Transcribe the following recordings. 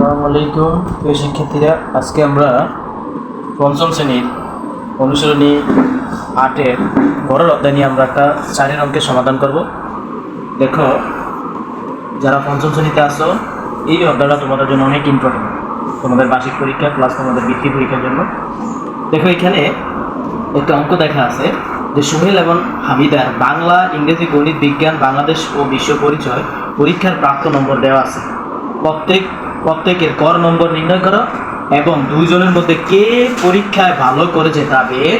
আসসালামু আলাইকুম, প্রিয় শিক্ষার্থীরা। আজকে আমরা পঞ্চম শ্রেণির অনুসরণী আটের বড় অধ্যায় নিয়ে আমরা একটা চারের অঙ্কের সমাধান করব। দেখো, যারা পঞ্চম শ্রেণীতে আসো এই অধ্যায়টা তোমাদের জন্য অনেক ইম্পর্টেন্ট তোমাদের বার্ষিক পরীক্ষা প্লাস তোমাদের বৃত্তি পরীক্ষার জন্য। দেখো, এখানে একটা অঙ্ক দেখা আছে যে সোহেল এবং হামিদার বাংলা, ইংরেজি, গণিত, বিজ্ঞান, বাংলাদেশ ও বিশ্ব পরিচয় পরীক্ষার প্রাপ্ত নম্বর দেওয়া আছে। প্রত্যেক প্রত্যেকের কর নম্বর নির্ণয় করো এবং দুইজনের মধ্যে কে পরীক্ষায় ভালো করেছে তা বের।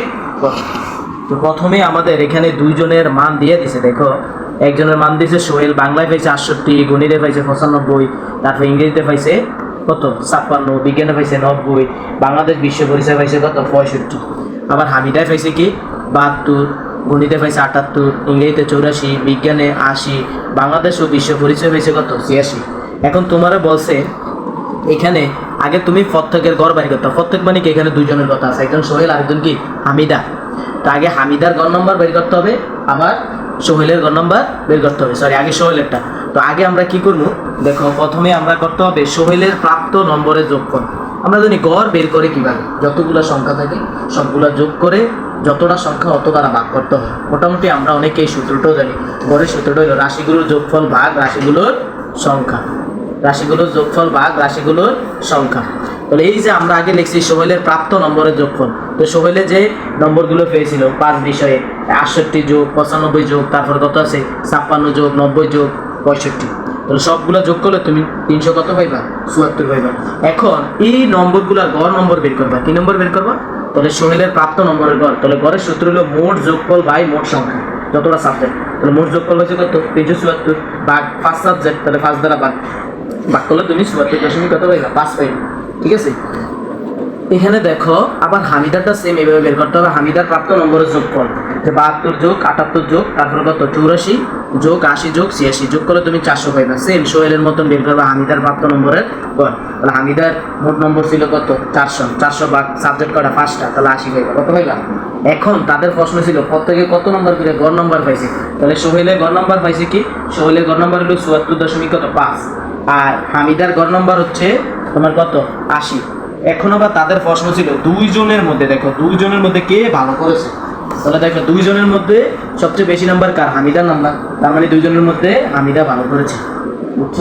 তো প্রথমে আমাদের এখানে দুইজনের মান দিয়ে দিছে, দেখো। একজনের মান দিয়েছে সোহেল, বাংলায় পাইছে আটষট্টি, গণিতে পাইছে পঁচানব্বই, তারপর ইংরেজিতে পাইছে কত? ছাপ্পান্ন, বিজ্ঞানে পাইছে নব্বই, বাংলাদেশ বিশ্ব পরিচয় পাইছে কত? পঁয়ষট্টি। আবার হামিদায় পাইছে কি? বাহাত্তর, গণিতে পাইছে আটাত্তর, ইংরেজিতে চৌরাশি, বিজ্ঞানে আশি, বাংলাদেশ ও বিশ্ব পরিচয় পাইছে কত? ছিয়াশি। এখন তোমারা বলছে এখানে আগে তুমি প্রত্যেকের গড় বাড়ি করতে। প্রত্যেক মানে কি? এখানে দুজনের কথা আছে। একজন সোহেল, আরেকজন কি? হামিদা। তো আগে হামিদার গড় নম্বর বের করতে হবে, আবার সোহেলের গড় নম্বর বের করতে হবে। সরি আগে সোহেলেরটা। তো আগে আমরা কি করব? দেখো, প্রথমে আমরা করতে হবে সোহেলের প্রাপ্ত নম্বরের যোগফল আমরা জানি গড় বের করে কীভাবে? যতগুলো সংখ্যা থাকে, সবগুলো যোগ করে যতটা সংখ্যা অত দ্বারা ভাগ করতে হয়। মোটামুটি আমরা অনেকেই সূত্রটাও জানি। গড়ের সূত্রটা হলো রাশিগুলোর যোগফল ভাগ রাশিগুলোর সংখ্যা। রাশিগুলোর যোগফল ভাগ রাশিগুলোর সংখ্যা। তাহলে এই যে আমরা আগে লিখছি সোহেলের প্রাপ্ত নম্বরের যোগফল, তো সোহেলে যে নম্বরগুলো পেয়েছিল, পাঁচ বিষয়ে, আটষট্টি যোগ, পঁচানব্বই যোগ, তারপর কত আছে? ছাপ্পান্ন যোগ, নব্বই যোগ, পঁয়ষট্টি। তাহলে সবগুলো যোগ করলে তুমি তিনশো কত পাইবা? চুয়াত্তর পাইবা। এখন এই নম্বরগুলোর গড় নম্বর বের করবা। কি নম্বর বের করবা? তাহলে সোহেলের প্রাপ্ত নম্বরের গড়। তাহলে গড়ের সূত্র হলো মোট যোগফল বাই মোট সংখ্যা, যতটা সাবজেক্ট তাহলে মোট যোগফল হয়েছে কত? তিনশো চুয়াত্তর, ভাগ পাঁচ সাবজেক্ট তাহলে পাঁচ দ্বারা ভাগ ভাগ করলে তুমি চুয়াত্তর দশমিক কত পাইবা পাঁচ পাইবা ঠিক আছে? এখানে দেখো, আবার হামিদারটা সেম এভাবে বের করতে হবে। হামিদার প্রাপ্ত নম্বরের যোগফল। যে বাহাত্তর যোগ, আটাত্তর যোগ, তারপর কত? চৌরাশি। যোগ, আশি যোগ, ছিয়াশি যোগ করলে তুমি চারশো পাইবা। সেম সোহেলের মতন বের করবে, হামিদার প্রাপ্ত নম্বরের গড় তাহলে হামিদার মোট নম্বর ছিল কত? চারশো। চারশো বা সাবজেক্ট কটা? পাঁচটা। তাহলে আশি পাইবা। কত পাইবা? এখন তাদের প্রশ্ন ছিল, প্রত্যেকে কত নম্বর করে গড় নম্বর পাইছে? তাহলে সোহেলের গড় নম্বর পাইছে কি? সোহেলের গড় নম্বর হলো চুয়াত্তর দশমিক কত? পাঁচ। আর হামিদার গড় নম্বর হচ্ছে তোমার কত? আশি। এখন আবার তাদের প্রশ্ন ছিল, দুইজনের মধ্যে, দেখো, দুইজনের মধ্যে কে ভালো করেছে? তাহলে দেখো, দুইজনের মধ্যে সবচেয়ে বেশি নাম্বার কার? হামিদার নাম্বার। তার মানে দুইজনের মধ্যে হামিদা ভালো করেছে। বুঝছ?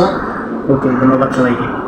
ওকে ধন্যবাদ সবাইকে।